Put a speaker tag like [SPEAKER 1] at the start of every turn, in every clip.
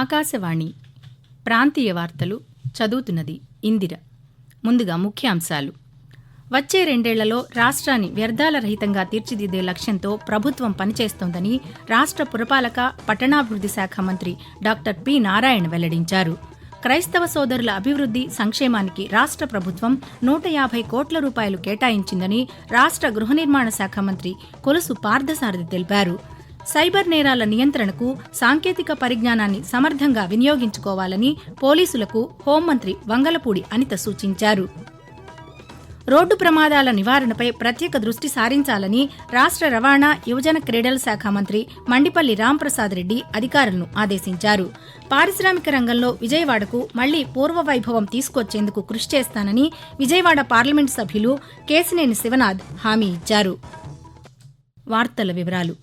[SPEAKER 1] ఆకాశవాణి ప్రాంతీయ వార్తలు చదువుతున్నది ఇందిర ముందుగా ముఖ్యాంశాలు వచ్చే రెండేళ్లలో రాష్ట్రాన్ని వ్యర్థాల రహితంగా తీర్చిదిద్దే లక్ష్యంతో ప్రభుత్వం పనిచేస్తోందని రాష్ట్ర పురపాలక పట్టణాభివృద్ధి శాఖ మంత్రి డాక్టర్ పి నారాయణ వెల్లడించారు క్రైస్తవ సోదరుల అభివృద్ధి సంక్షేమానికి రాష్ట్ర ప్రభుత్వం నూట యాభై కోట్ల రూపాయలు కేటాయించిందని రాష్ట్ర గృహ నిర్మాణ శాఖ మంత్రి కొలుసు పార్థసారథి తెలిపారు సైబర్ నేరాల నియంత్రణకు సాంకేతిక పరిజ్ఞానాన్ని సమర్థంగా వినియోగించుకోవాలని పోలీసులకు హోంమంత్రి వంగలపూడి అనిత సూచించారు రోడ్డు ప్రమాదాల నివారణపై ప్రత్యేక దృష్టి సారించాలని రాష్ట్ర రవాణా యువజన క్రీడల శాఖ మంత్రి మండిపల్లి రాంప్రసాద్ రెడ్డి అధికారులను ఆదేశించారు పారిశ్రామిక రంగంలో విజయవాడకు మళ్లీ పూర్వ వైభవం తీసుకొచ్చేందుకు కృషి చేస్తానని విజయవాడ పార్లమెంటు సభ్యులు కేసినేని శివనాథ్ హామీ ఇచ్చారు వార్తల వివరాలు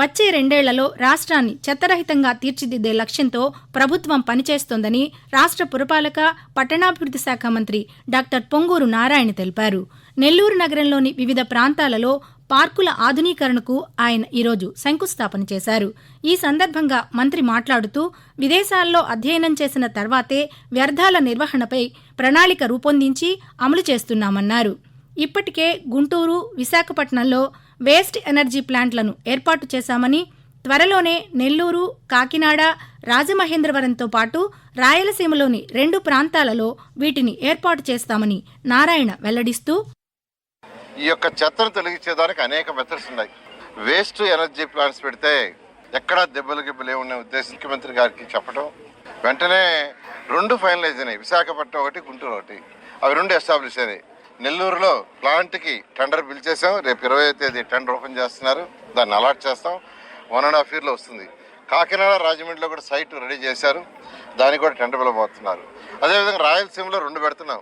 [SPEAKER 1] వచ్చే రెండేళ్లలో రాష్ట్రాన్ని చెత్తరహితంగా తీర్చిదిద్దే లక్ష్యంతో ప్రభుత్వం పనిచేస్తోందని రాష్ట్ర పురపాలక పట్టణాభివృద్ధి శాఖ మంత్రి డాక్టర్ పొంగూరు నారాయణ తెలిపారు నెల్లూరు నగరంలోని వివిధ ప్రాంతాలలో పార్కుల ఆధునీకరణకు ఆయన ఈరోజు శంకుస్థాపన చేశారు ఈ సందర్భంగా మంత్రి మాట్లాడుతూ విదేశాల్లో అధ్యయనం చేసిన తర్వాతే వ్యర్థాల నిర్వహణపై ప్రణాళిక రూపొందించి అమలు చేస్తున్నామన్నారు ఇప్పటికే గుంటూరు విశాఖపట్నంలో వేస్ట్ ఎనర్జీ ప్లాంట్లను ఏర్పాటు చేశామని త్వరలోనే నెల్లూరు కాకినాడ రాజమహేంద్రవరంతో పాటు రాయలసీమలోని రెండు ప్రాంతాలలో వీటిని ఏర్పాటు చేస్తామని నారాయణ వెల్లడిస్తూ
[SPEAKER 2] ఈ యొక్క చెత్తను తొలగించేదానికి అనేక మెథడ్స్ ఉన్నాయి వేస్ట్ ఎనర్జీ ప్లాంట్స్ పెడితే ఎక్కడా దెబ్బలు గిబ్బలు ఉన్న ఉద్దేశం ముఖ్యమంత్రి గారికి చెప్పడం వెంటనే రెండు ఫైనలైజ్ అయినాయి విశాఖపట్నం ఒకటి గుంటూరు ఒకటి అవి రెండు ఎస్టాబ్లిష్ అయినాయి నెల్లూరులో ప్లాంట్కి టెండర్ బిల్ చేసాం రేపు ఇరవై తేదీ టెండర్ ఓపెన్ చేస్తున్నారు దాన్ని అలాట్ చేస్తాం వన్ అండ్ హాఫ్ ఇయర్లో వస్తుంది కాకినాడ రాజమండ్రిలో కూడా సైట్ రెడీ చేశారు దానికి కూడా టెండర్ పోతున్నారు అదేవిధంగా రాయలసీమలో రెండు పెడుతున్నాం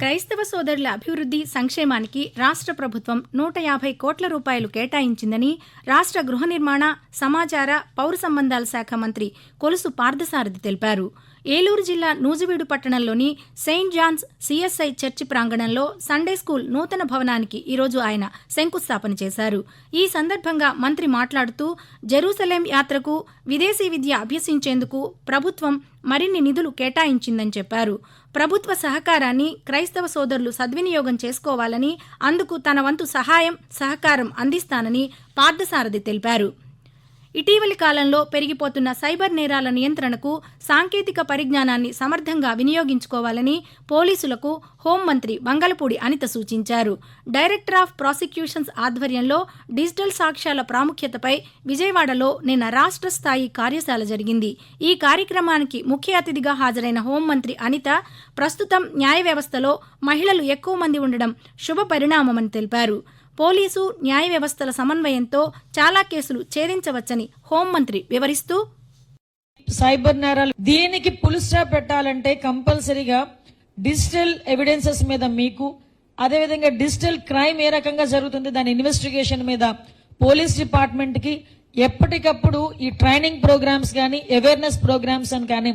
[SPEAKER 1] క్రైస్తవ సోదరుల అభివృద్ధి సంక్షేమానికి రాష్ట్ర ప్రభుత్వం నూట యాభై కోట్ల రూపాయలు కేటాయించిందని రాష్ట్ర గృహ నిర్మాణ సమాచార పౌర సంబంధాల శాఖ మంత్రి కొలుసు పార్థసారథి తెలిపారు ఏలూరు జిల్లా నూజివీడు పట్టణంలోని సెయింట్ జాన్స్ సిఎస్ఐ చర్చి ప్రాంగణంలో సండే స్కూల్ నూతన భవనానికి ఈరోజు ఆయన శంకుస్థాపన చేశారు ఈ సందర్భంగా మంత్రి మాట్లాడుతూ జెరూసలేం యాత్రకు విదేశీ విద్య అభ్యసించేందుకు ప్రభుత్వం మరిన్ని నిధులు కేటాయించిందని చెప్పారు ప్రభుత్వ సహకారాన్ని క్రైస్తవ సోదరులు సద్వినియోగం చేసుకోవాలని అందుకు తన వంతు సహాయం సహకారం అందిస్తానని పార్థసారథి తెలిపారు ఇటీవలి కాలంలో పెరిగిపోతున్న సైబర్ నేరాల నియంత్రణకు సాంకేతిక పరిజ్ఞానాన్ని సమర్థంగా వినియోగించుకోవాలని పోలీసులకు హోంమంత్రి బంగలపూడి అనిత సూచించారు డైరెక్టర్ ఆఫ్ ప్రాసిక్యూషన్స్ ఆధ్వర్యంలో డిజిటల్ సాక్ష్యాల ప్రాముఖ్యతపై విజయవాడలో నిన్న రాష్ట్ర స్థాయి కార్యశాల జరిగింది ఈ కార్యక్రమానికి ముఖ్య అతిథిగా హాజరైన హోంమంత్రి అనిత ప్రస్తుతం న్యాయ వ్యవస్థలో మహిళలు ఎక్కువ మంది ఉండడం శుభ పరిణామమని తెలిపారు పోలీసు న్యాయ వ్యవస్థల సమన్వయంతో చాలా కేసులు ఛేదించవచ్చని హోంమంత్రి వివరిస్తూ
[SPEAKER 3] సైబర్ నేరాలు దీనికి పులి పెట్టాలంటే కంపల్సరీగా డిజిటల్ ఎవిడెన్సెస్ మీద మీకు అదేవిధంగా డిజిటల్ క్రైమ్ ఏ రకంగా జరుగుతుంది దాని ఇన్వెస్టిగేషన్ మీద పోలీస్ డిపార్ట్మెంట్కి ఎప్పటికప్పుడు ఈ ట్రైనింగ్ ప్రోగ్రామ్స్ కానీ అవేర్నెస్ ప్రోగ్రామ్స్ అని కానీ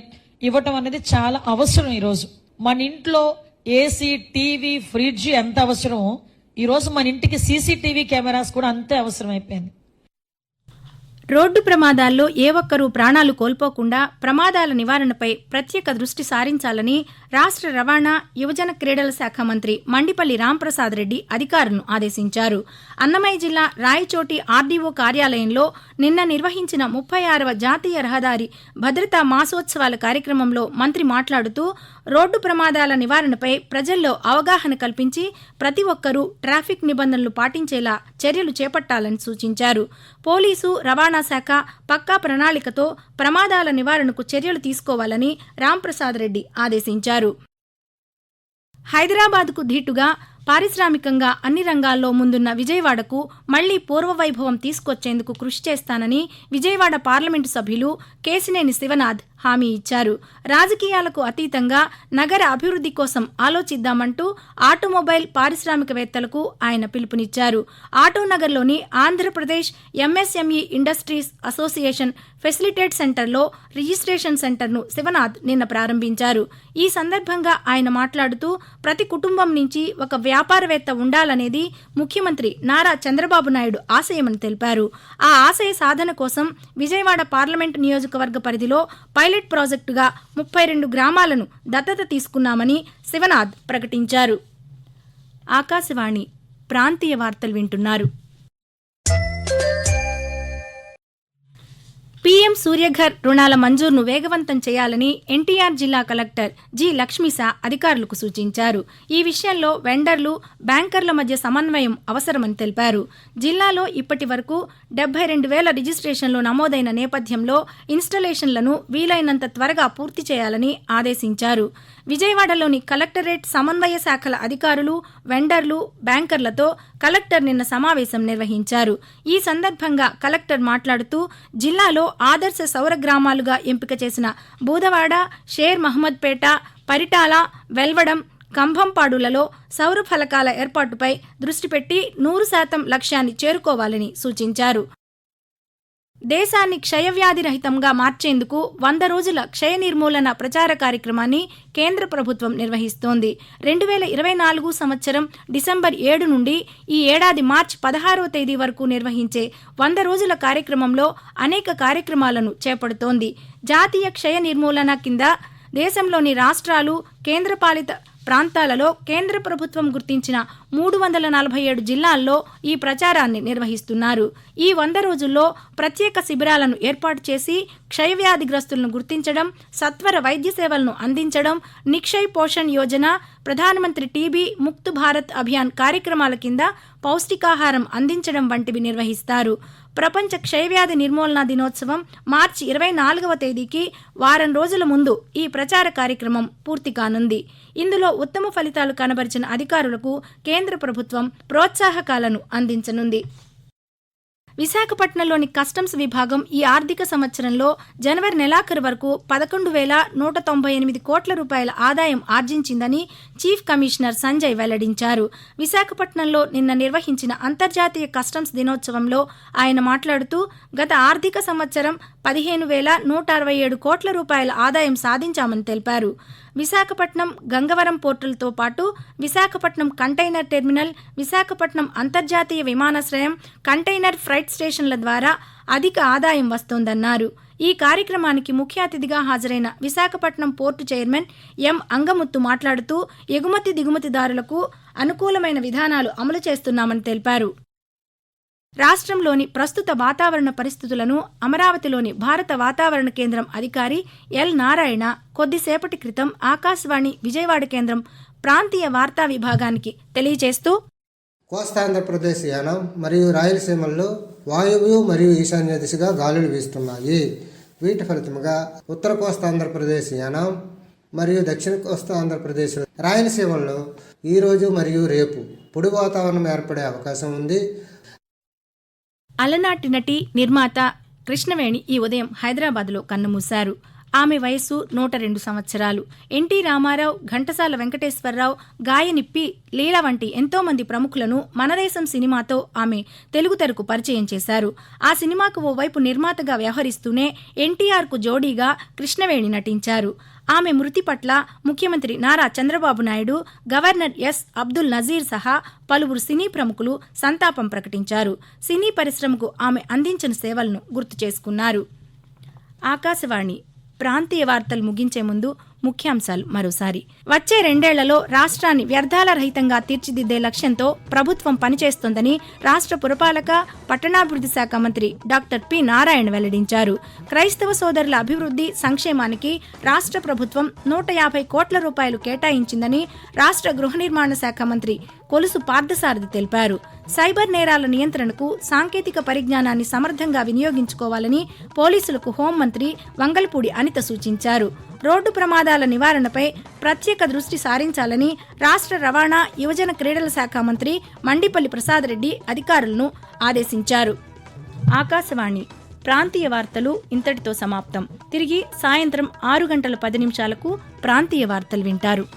[SPEAKER 3] ఇవ్వటం అనేది చాలా అవసరం ఈరోజు మన ఇంట్లో ఏసీ టీవీ ఫ్రిడ్జ్ ఎంత అవసరమో ఈరోజు మన ఇంటికి సీసీటీవీ కెమెరాస్ కూడా అంతే అవసరమైపోయింది
[SPEAKER 1] రోడ్డు ప్రమాదాల్లో ఏ ఒక్కరూ ప్రాణాలు కోల్పోకుండా ప్రమాదాల నివారణపై ప్రత్యేక దృష్టి సారించాలని రాష్ట్ర రవాణా యువజన క్రీడల శాఖ మంత్రి మండిపల్లి రాంప్రసాద్ రెడ్డి అధికారులను ఆదేశించారు అన్నమయ్య జిల్లా రాయచోటి ఆర్డీఓ కార్యాలయంలో నిన్న నిర్వహించిన ముప్పై ఆరవ జాతీయ రహదారి భద్రతా మాసోత్సవాల కార్యక్రమంలో మంత్రి మాట్లాడుతూ రోడ్డు ప్రమాదాల నివారణపై ప్రజల్లో అవగాహన కల్పించి ప్రతి ఒక్కరూ ట్రాఫిక్ నిబంధనలు పాటించేలా చర్యలు చేపట్టాలని సూచించారు పోలీసు రవాణా శాఖ పక్కా ప్రణాళికతో ప్రమాదాల నివారణకు చర్యలు తీసుకోవాలని రాంప్రసాద్ రెడ్డి ఆదేశించారు హైదరాబాద్కు ధీటుగా పారిశ్రామికంగా అన్ని రంగాల్లో ముందున్న విజయవాడకు మళ్లీ పూర్వవైభవం తీసుకొచ్చేందుకు కృషి చేస్తానని విజయవాడ పార్లమెంటు సభ్యులు కేసినేని శివనాథ్ హామీ ఇచ్చారు రాజకీయాలకు అతీతంగా నగర అభివృద్ధి కోసం ఆలోచిద్దామంటూ ఆటోమొబైల్ పారిశ్రామికవేత్తలకు ఆయన పిలుపునిచ్చారు ఆటోనగర్లోని Andhra Pradesh MSME industries association facilitate సెంటర్లో రిజిస్ట్రేషన్ సెంటర్ను శివనాథ్ నిన్న ప్రారంభించారు ఈ సందర్భంగా ఆయన మాట్లాడుతూ ప్రతి కుటుంబం నుంచి ఒక వ్యాపారవేత్త ఉండాలనేది ముఖ్యమంత్రి నారా చంద్రబాబు నాయుడు ఆశయమని తెలిపారు ఆ ఆశయ సాధన కోసం విజయవాడ పార్లమెంటు నియోజకవర్గ పరిధిలో పైలట్ పైలట్ ప్రాజెక్టుగా ముప్పై రెండు గ్రామాలను దత్తత తీసుకున్నామని శివనాథ్ ప్రకటించారు ఆకాశవాణి ప్రాంతీయ వార్తలు వింటున్నారు పీఎం సూర్యఘర్ రుణాల మంజూరును వేగవంతం చేయాలని ఎన్టీఆర్ జిల్లా కలెక్టర్ జి లక్ష్మీసా అధికారులకు సూచించారు ఈ విషయంలో వెండర్లు బ్యాంకర్ల మధ్య సమన్వయం అవసరమని తెలిపారు జిల్లాలో ఇప్పటి వరకు డెబ్బై రెండు వేల రిజిస్ట్రేషన్లు నమోదైన నేపథ్యంలో ఇన్స్టలేషన్లను వీలైనంత త్వరగా పూర్తి చేయాలని ఆదేశించారు విజయవాడలోని కలెక్టరేట్ సమన్వయ శాఖల అధికారులు వెండర్లు బ్యాంకర్లతో కలెక్టర్ నిన్న సమావేశం నిర్వహించారు ఈ సందర్భంగా కలెక్టర్ మాట్లాడుతూ జిల్లాలో ఆదర్శ సౌర గ్రామాలుగా ఎంపిక చేసిన బూదవాడ షేర్ మహమ్మద్పేట పరిటాల వెల్వడం కంభంపాడులలో సౌర ఫలకాల ఏర్పాటుపై దృష్టి పెట్టి నూరు శాతం లక్ష్యాన్ని చేరుకోవాలని సూచించారు దేశాన్ని క్షయవ్యాధి రహితంగా మార్చేందుకు వంద రోజుల క్షయ నిర్మూలన ప్రచార కార్యక్రమాన్ని కేంద్ర ప్రభుత్వం నిర్వహిస్తోంది రెండు వేల ఇరవై నాలుగు సంవత్సరం డిసెంబర్ ఏడు నుండి ఈ ఏడాది మార్చి పదహారవ తేదీ వరకు నిర్వహించే వంద రోజుల కార్యక్రమంలో అనేక కార్యక్రమాలను చేపడుతోంది జాతీయ క్షయ నిర్మూలన కింద దేశంలోని రాష్ట్రాలు కేంద్రపాలిత ప్రాంతాలలో కేంద్ర ప్రభుత్వం గుర్తించిన మూడు వందల నలభై ఏడు జిల్లాల్లో ఈ ప్రచారాన్ని నిర్వహిస్తున్నారు ఈ వంద రోజుల్లో ప్రత్యేక శిబిరాలను ఏర్పాటు చేసి క్షయవ్యాధిగ్రస్తులను గుర్తించడం సత్వర వైద్య సేవలను అందించడం నిక్షయ్ పోషణ్ యోజన ప్రధానమంత్రి టీబీ ముక్త్ భారత్ అభియాన్ కార్యక్రమాల కింద పౌష్టికాహారం అందించడం వంటివి నిర్వహిస్తారు ప్రపంచ క్షయవ్యాధి నిర్మూలన దినోత్సవం మార్చి ఇరవై నాలుగవ తేదీకి వారం రోజుల ముందు ఈ ప్రచార కార్యక్రమం పూర్తి కానుంది ఇందులో ఉత్తమ ఫలితాలు కనబరిచిన అధికారులకు కేంద్ర కేంద్ర ప్రభుత్వం ప్రోత్సాహకాలను అందించనుంది విశాఖపట్నంలోని కస్టమ్స్ విభాగం ఈ ఆర్థిక సంవత్సరంలో జనవరి నెలాఖరు వరకు పదకొండు వేల నూట తొంభై ఎనిమిది కోట్ల రూపాయల ఆదాయం ఆర్జించిందని చీఫ్ కమిషనర్ సంజయ్ వెల్లడించారు విశాఖపట్నంలో నిన్న నిర్వహించిన అంతర్జాతీయ కస్టమ్స్ దినోత్సవంలో ఆయన మాట్లాడుతూ గత ఆర్థిక సంవత్సరం పదిహేను వేల నూట అరవై ఏడు కోట్ల రూపాయల ఆదాయం సాధించామని తెలిపారు విశాఖపట్నం గంగవరం పోర్టులతో పాటు విశాఖపట్నం కంటైనర్ టెర్మినల్ విశాఖపట్నం అంతర్జాతీయ విమానాశ్రయం కంటైనర్ ఫ్రైట్ స్టేషన్ల ద్వారా అధిక ఆదాయం వస్తోందన్నారు ఈ కార్యక్రమానికి ముఖ్య అతిథిగా హాజరైన Visakhapatnam port chairman M Angamuthu మాట్లాడుతూ ఎగుమతి దిగుమతిదారులకు అనుకూలమైన విధానాలు అమలు చేస్తున్నామని తెలిపారు రాష్ట్రంలోని ప్రస్తుత వాతావరణ పరిస్థితులను అమరావతిలోని భారత వాతావరణ కేంద్రం అధికారి ఎల్ నారాయణ కొద్దిసేపటి క్రితం ఆకాశవాణి విజయవాడ కేంద్రం ప్రాంతీయ వార్తా విభాగానికి తెలియజేస్తూ
[SPEAKER 4] కోస్తాంధ్రప్రదేశ్ యానం మరియు రాయలసీమల్లో వాయువు మరియు ఈశాన్య దిశగా గాలులు వీస్తున్నాయి వీటి ఫలితంగా ఉత్తర కోస్తాంధ్రప్రదేశ్ యానం మరియు దక్షిణ కోస్తా ఆంధ్రప్రదేశ్ రాయలసీమల్లో ఈరోజు మరియు రేపు పొడి వాతావరణం ఏర్పడే అవకాశం ఉంది
[SPEAKER 1] అలనాటి నటి నిర్మాత కృష్ణవేణి ఈ ఉదయం హైదరాబాద్లో కన్నుమూశారు ఆమె వయస్సు నూట రెండు సంవత్సరాలు ఎన్టీ రామారావు ఘంటసాల వెంకటేశ్వరరావు గాయనిప్పి లీల వంటి ఎంతోమంది ప్రముఖులను మనదేశం సినిమాతో ఆమె తెలుగు తెరకు పరిచయం చేశారు ఆ సినిమాకు ఓవైపు నిర్మాతగా వ్యవహరిస్తూనే ఎన్టీఆర్కు జోడీగా కృష్ణవేణి నటించారు ఆమె మృతి పట్ల ముఖ్యమంత్రి నారా చంద్రబాబు నాయుడు గవర్నర్ ఎస్ అబ్దుల్ నజీర్ సహా పలువురు సినీ ప్రముఖులు సంతాపం ప్రకటించారు సినీ పరిశ్రమకు ఆమె అందించిన సేవలను గుర్తు చేసుకున్నారు ఆకాశవాణి ప్రాంతీయ వార్తలు ముగించే ముందు ముఖ్యాంశాలు మరోసారి వచ్చే రెండేళ్లలో రాష్ట్రాన్ని వ్యర్థాల రహితంగా తీర్చిదిద్దే లక్ష్యంతో ప్రభుత్వం పనిచేస్తోందని రాష్ట్ర పురపాలక పట్టణాభివృద్ధి శాఖ మంత్రి డాక్టర్ పి నారాయణ వెల్లడించారు క్రైస్తవ సోదరుల అభివృద్ధి సంక్షేమానికి రాష్ట్ర ప్రభుత్వం నూట యాభై కోట్ల రూపాయలు కేటాయించిందని రాష్ట్ర గృహ నిర్మాణ శాఖ మంత్రి కొలుసు పార్థసారథి తెలిపారు సైబర్ నేరాల నియంత్రణకు సాంకేతిక పరిజ్ఞానాన్ని సమర్థంగా వినియోగించుకోవాలని పోలీసులకు హోంమంత్రి వంగల్పూడి అనిత సూచించారు రోడ్డు ప్రమాదాల నివారణపై ప్రత్యేక దృష్టి సారించాలని రాష్ట్ర రవాణా యువజన క్రీడల శాఖ మంత్రి మండిపల్లి ప్రసాద్ రెడ్డి అధికారులను ఆదేశించారు ఆకాశవాణి ప్రాంతీయ వార్తలు ఇంతటితో సమాప్తం తిరిగి సాయంత్రం ఆరు గంటల పది నిమిషాలకు ప్రాంతీయ వార్తలు వింటారు